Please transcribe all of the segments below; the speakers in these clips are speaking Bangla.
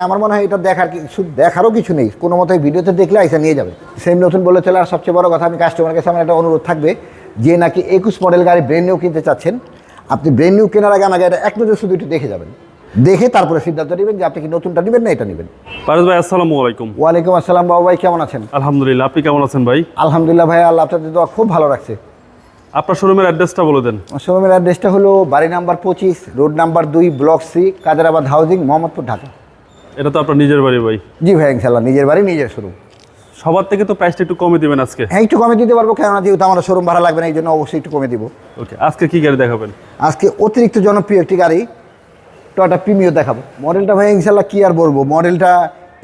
আমার মনে হয় এটা দেখার কিছু দেখারও কিছু নেই। কোনো মতো ভিডিওতে দেখলে আইসা নিয়ে যাবে। সেম নতুন বলে চলে আর সবচেয়ে বড় কথা আমি কাস্টমার কাছে আমার একটা অনুরোধ থাকবে যে নাকি একুশ মডেল গাড়ি ব্রেন নিউ কিনতে চাচ্ছেন। আপনি ব্রেন নিউ কেনার আগে আমাকে এটা এক নজর শুধু একটু দেখে যাবেন। দেখে তারপরে সিদ্ধান্ত নেবেন যে আপনি কি নতুনটা নেবেন না এটা নেবেন। পারস ভাই আসসালামু আলাইকুম। ওয়ালাইকুম আসসালাম বাবু ভাই কেমন আছেন? আলহামদুলিল্লাহ আপনি কেমন আছেন ভাই? আলহামদুলিল্লাহ ভাই আল্লাহ আপনাদের দোয়া খুব ভালো রাখছে। আপনার শোরুমের অ্যাড্রেসটা বলে দেন। শোরুমের অ্যাড্রেসটা হলো বাড়ি নাম্বার পঁচিশ রোড নাম্বার দুই block C Kaderabad housing Mohammadpur Dhaka. এটা তো আপনার নিজের বাড়ি ভাই। জি ভাই ইনশাল্লাহ নিজের বাড়ি নিজের শোরুম সবার থেকে তো প্রাইসটা একটু কমে দিবেন আজকে। হ্যাঁ একটু কমে দিতে পারব কেননা যেহেতু আমার শোরুম ভাড়া লাগবে না এই জন্য অবশ্যই একটু কমে দিব। ওকে আজকে কি গাড়ি দেখাবেন? আজকে অতিরিক্ত জনপ্রিয় একটি গাড়ি টয়টা প্রিমিও দেখাবো। মডেলটা ভাই ইনশাল্লাহ কি আর বলব? মডেলটা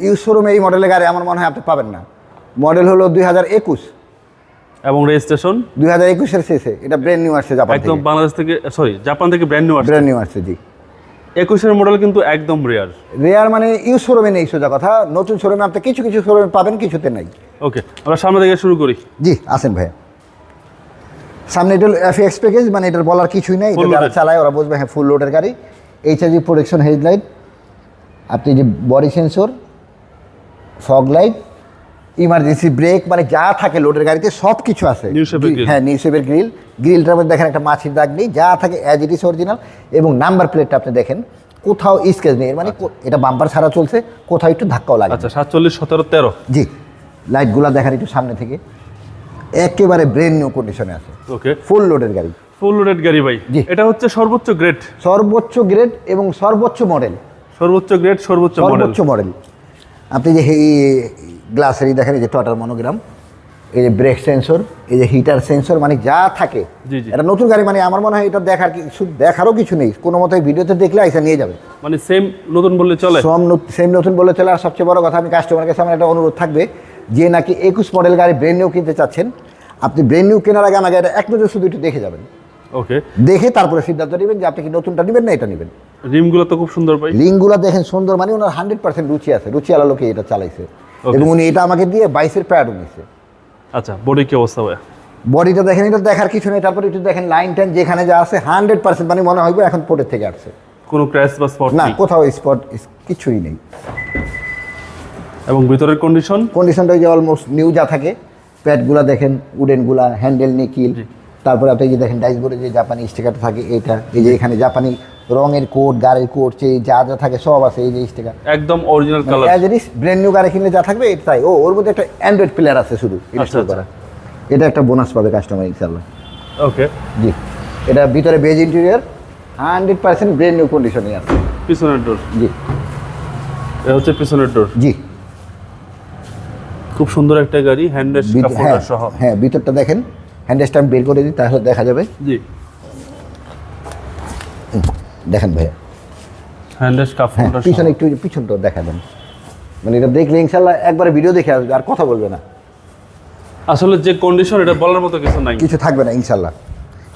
ইউজ শোরুমে এই মডেলের গাড়ি আমার মনে হয় আপনি পাবেন না। মডেল হলো দুই হাজার একুশ। এবং রেজিস্ট্রেশন দুই হাজার একুশের শেষে এটা ব্র্যান্ড নিউ আসছে জাপান একদম বাংলাদেশ থেকে সরি জাপান থেকে ব্র্যান্ড নিউ আসছে। ব্র্যান্ড নিউ আসছে জি। একুশের মডেল কিন্তু একদম রেয়ার রেয়ার মানে ইউজ শোরুমে নেই সোজা কথা। নতুন শোরুমে আপনি কিছু কিছু শোরুমে পাবেন কিছুতে নাই। ওকে আমরা সামনে থেকে শুরু করি। জি আসেন ভাইয়া। সামনে এটা এফএক্স প্যাকেজ মানে এটার বলার কিছুই নেই। এটা যারা চালায় ওরা বুঝবে হ্যাঁ ফুল লোডের গাড়ি। এইচআইজি প্রোটেকশন হেডলাইট আপনি যে body sensor fog light emergency brake মানে যা থাকে লোডের গাড়িতে সব কিছু আছে। হ্যাঁ নিউ শেপের গ্রিল গ্রিলটার মধ্যে দেখেন একটা মাছির দাগ নেই যা থাকে অ্যাজ ইট ইস অরিজিনাল এবং নাম্বার প্লেটটা আপনি দেখেন কোথাও স্কেচ নেই মানে এটা বাম্পার ছাড়া চলছে কোথাও একটু ধাক্কাও লাগে। আচ্ছা সাতচল্লিশ সতেরো তেরো। জি লাইটগুলো দেখেন একটু সামনে থেকে। একেবারে ব্রেন নিউ কন্ডিশনে আছে। ওকে ফুল লোডের গাড়ি। ফুল লোডেড গাড়ি ভাই। জি। এটা হচ্ছে সর্বোচ্চ গ্রেড সর্বোচ্চ গ্রেড এবং সর্বোচ্চ মডেল সর্বোচ্চ গ্রেড সর্বোচ্চ মডেল সর্বোচ্চ মডেল আপনি যে গ্লাসেরই দেখেন এই যে টটার মনোগ্রাম এই যে ব্রেক সেন্সর এই যে হিটার সেন্সর মানে যা থাকে। এটা নতুন গাড়ি মানে আমার মনে হয় এটা দেখার কিছু দেখারও কিছু নেই। কোনো মতো ভিডিওতে দেখলে আইসা নিয়ে যাবে। মানে সেম নতুন বললে চলে? সব সেম নতুন বলে চলে। আর সবচেয়ে বড় কথা আমি কাস্টমার কাছে আমার একটা অনুরোধ থাকবে যে নাকি একুশ মডেল গাড়ি ব্রেন নিউ কিনতে চাচ্ছেন আপনি ব্রেন নিউ কেনার আগে আমাকে এটা এক নজর শুধু একটু দেখে যাবেন। ওকে দেখে তারপরে সিদ্ধান্ত নেবেন যে আপনি কি নতুনটা নেবেন না এটা নেবেন। রিমগুলো তো খুব সুন্দর ভাই। লিঙ্কগুলো দেখেন সুন্দর মানে ওনার হান্ড্রেড পার্সেন্ট রুচি আছে। রুচি আলা লোকে এটা চালাইছে. এবং উনি এটা আমাকে দিয়ে বাইশের প্যাড নিয়েছে আচ্ছা বডি কি অবস্থা ভাই বডিটা দেখেন এটা দেখার কিছু নেই তারপরে একটু দেখেন লাইন টাইন যেখানে যা আছে হান্ড্রেড পার্সেন্ট মানে মনে হয় এখন পোর্টের থেকে আসছে। কোনো ক্র্যাশ বা স্পট না কোথাও স্পট কিছুই নেই। এবং ভিতরের কন্ডিশন কন্ডিশনটা ওই যে অলমোস্ট নিউ যা থাকে প্যাডগুলো দেখেন উডেনগুলা হ্যান্ডেল নিকিল তারপরে আপনি যে দেখেন ডাইসবোর্ডে যে জাপানি স্টিকারটা থাকে এটা এই যে এখানে জাপানি রঙের কোট গাড়ির কোট চেয়ে যা যা থাকে সব আছে এই যে স্টিকার একদম original colour as it is brand new গাড়ি কিনলে যা থাকবে এটা তাই। ও ওর মধ্যে একটা অ্যান্ড্রয়েড প্লেয়ার আছে শুধু ইনস্টল আচ্ছা। করা। এটা একটা বোনাস পাবে কাস্টমার ইনশাল্লাহ ওকে জি। এটা ভিতরে beige interior hundred percent brand new কন্ডিশনে আছে। পিছনের ডোর জি। এটা হচ্ছে পিছনের ডোর জি। খুব সুন্দর একটা গাড়ি হ্যান্ডেস হ্যাঁ সহ। হ্যাঁ ভিতরটা দেখেন। হ্যান্ডেলটা আমি বের করে দিই তাহলে দেখা যাবে। জি। দেখেন ভাইয়া। হ্যাঁ হোল্ডার পিছনে একটু পিছনটা দেখাবেন। মানে এটা দেখলে ইনশাল্লাহ একবারে ভিডিও দেখে আসবে আর কথা বলবে না। আসলে যে কন্ডিশন এটা বলার মতো কিছু নাই। কিছু থাকবে না ইনশাল্লাহ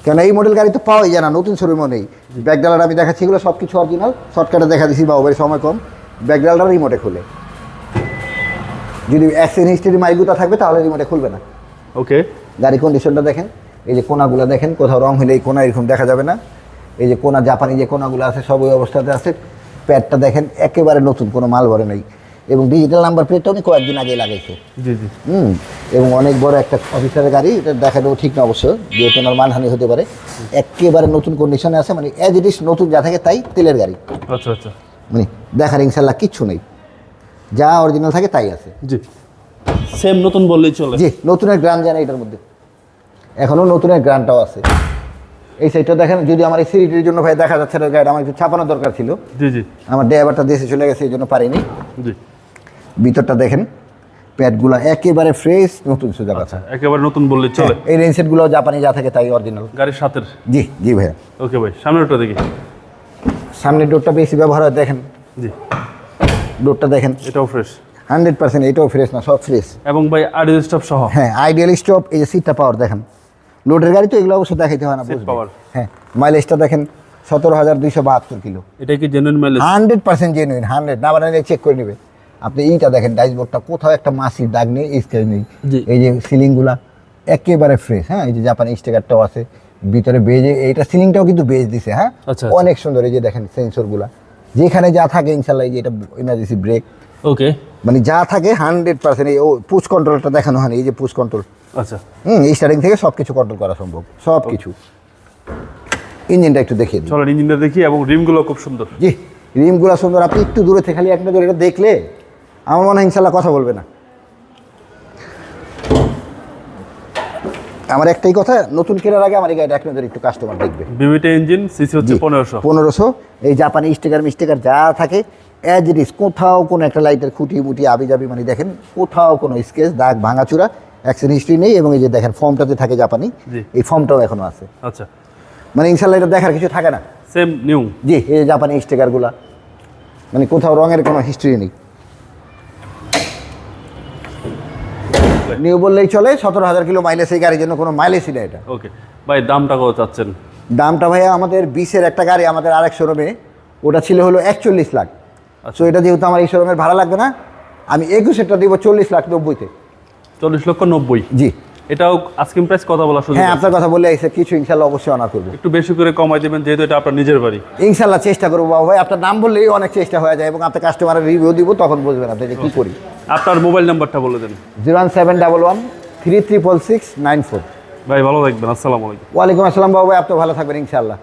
কেন এই মডেল গাড়ি তো পাওয়াই যায় না নতুন শোরুমও নেই। ব্যাকডালার আমি দেখাচ্ছি এগুলো সব কিছু অরিজিনাল শর্টকাটে দেখা দিছি বা ওভার সময় কম। ব্যাকডালার রিমোটে খুলে। যদি অ্যাক্সিডেন্ট হিস্ট্রি মাইলগুটা থাকবে তাহলে রিমোটে খুলবে না। ওকে গাড়ি কন্ডিশনটা দেখেন এই যে কোনাগুলো দেখেন কোথাও রং হলে এই কোনা এরকম দেখা যাবে না। এই যে কোনা জাপানি যে কোনাগুলো আছে সব ওই অবস্থাতে আছে। প্যাডটা দেখেন একেবারে নতুন কোনো মাল ভরে নেই। এবং ডিজিটাল নাম্বার প্লেটটা উনি কয়েকদিন আগে লাগাইছে। জি জি। হুম এবং অনেক বড় একটা অফিসারের গাড়ি এটা দেখাটাও ঠিক না অবশ্য যেহেতু ওনার মানহানি হতে পারে। একেবারে নতুন কন্ডিশনে আছে মানে অ্যাজ ইট ইস নতুন যা থাকে তাই তেলের গাড়ি। আচ্ছা আচ্ছা। মানে দেখার ইনশাল্লাহ কিচ্ছু নেই। যা অরিজিনাল থাকে তাই আছে। জি। সেম নতুন বললেই চলে। জি নতুনের গ্রান জানা এটার মধ্যে। এখনও নতুনের গ্রানটাও আছে। এই সাইডটা দেখেন যদি আমার এই সিরিটির জন্য ভাই দেখা যাচ্ছে না গাড়িটা আমার একটু ছাপানো দরকার ছিল। জি জি। আমার ড্রাইভারটা দেশে চলে গেছে এই জন্য পারিনি। জি। ভিতরটা দেখেন প্যাডগুলো একেবারে ফ্রেশ নতুন সোজা কথা। একেবারে নতুন বললে চলে। এই রেঞ্জ সেটগুলো জাপানি যা থাকে তাই অরিজিনাল গাড়ির সাথের? জি জি ভাইয়া। ওকে ভাই সামনের ওটা দেখি। সামনের ডোরটা বেশি ব্যবহার হয় দেখেন। জি। ডোরটা দেখেন। এটাও ফ্রেশ হান্ড্রেড পার্সেন্ট এটাও ফ্রেশ না সব ফ্রেশ এবং ভাই আড়ি স্টপ সহ। হ্যাঁ আইডিয়াল স্টপ এই যে সিটটা পাওয়ার দেখেন। লোডের গাড়ি তো এগুলো অবশ্য দেখাইতে হয় না। হ্যাঁ মাইলেজটা দেখেন সতেরো হাজার দুইশো বাহাত্তর কিলো। এটা কি genuine mileage hundred percent genuine hundred. না বানালে চেক করে নেবে। আপনি এইটা দেখেন ডাইসবোর্ডটা কোথাও একটা মাসির দাগ নেই স্কেচ নেই। এই যে সিলিংগুলা একেবারে ফ্রেশ হ্যাঁ? এই যে জাপানি স্টিকারটাও আছে ভিতরে বেজে এইটা সিলিংটাও কিন্তু বেজ দিছে হ্যাঁ? আচ্ছা, আচ্ছা। অনেক সুন্দর এই যে দেখেন সেন্সরগুলা যেখানে যা থাকে ইনশাল্লাহ এই যে এটা ইমার্জেন্সি ব্রেক ওকে মানে যা থাকে হান্ড্রেড পার্সেন্ট এই ও পুশ কন্ট্রোলটা দেখানো হয় এই যে পুশ কন্ট্রোল আচ্ছা। হুম এই স্টার্টিং থেকে সব কিছু কন্ট্রোল করা সম্ভব। সব কিছু ইঞ্জিনটা একটু দেখিয়ে দিই চলেন ইঞ্জিনটা দেখি এবং রিমগুলো খুব সুন্দর। জি রিমগুলো সুন্দর। আপনি একটু দূরে থেকে খালি এক নজর এটা দেখলে আমার মনে হয় ইনশাল্লাহ কথা বলবে না। আমার একটাই কথা নতুন কেনার আগে আমার এই গাড়িটা এক নজর একটু কাস্টমার দেখবে। বিবিটি ইঞ্জিন সিসি হচ্ছে পনেরোশো। পনেরোশো। এই জাপানি স্টিকার মিস্টিকার যা থাকে অ্যাজ ইট ইস কোথাও কোনো একটা লাইটের খুঁটি মুটি আবি যাবি মানে দেখেন কোথাও কোনো স্কেচ দাগ ভাঙাচুরা অ্যাক্সিডেন্ট হিস্ট্রি নেই এবং এই যে দেখেন ফর্মটাতে থাকে জাপানি এই ফর্মটাও এখনও আছে। আচ্ছা। মানে ইনশাল্লাহ এটা দেখার কিছু থাকে না। সেম নিউ জি এই যে জাপানি স্টিকারগুলা মানে কোথাও রঙের কোনো হিস্ট্রি নেই। নিউ বললেই চলে সতেরো হাজার কিলো মাইলেজ এই গাড়ির জন্য কোনো মাইলেজই না এটা। ওকে ভাই দামটা কত চাচ্ছেন? দামটা ভাইয়া আমাদের বিশের একটা গাড়ি আমাদের আরেক শোরুমে ওটা ছিল হলো একচল্লিশ লাখ। তো এটা যেহেতু আমার এই শোরুমের ভাড়া লাগবে না আমি একুশেরটা দিব চল্লিশ লাখ নব্বইতে। চল্লিশ লক্ষ নব্বই। জি। এটাও আজকিম প্রাইস কথা বলা সুযোগ হ্যাঁ আপনার কথা বললে এসে কিছু ইনশাল্লাহ অবশ্যই অনার করব। একটু বেশি করে কমাই দেবেন যেহেতু এটা আপনার নিজের বাড়ি। ইনশাল্লাহ চেষ্টা করব বাবু ভাই আপনার নাম বললেই অনেক চেষ্টা হয়ে যায় এবং আপনার কাস্টমারের রিভিউ দিব তখন বুঝবেন আপনি যে কী করি। আপনার মোবাইল নাম্বারটা বলে দেন। Zero one seven double one three triple six nine four. ভাই ভালো থাকবেন আসসালামু আলাইকুম। ওয়ালাইকুম আসসালাম বাবু ভাই আপনি ভালো থাকবেন ইনশাল্লাহ।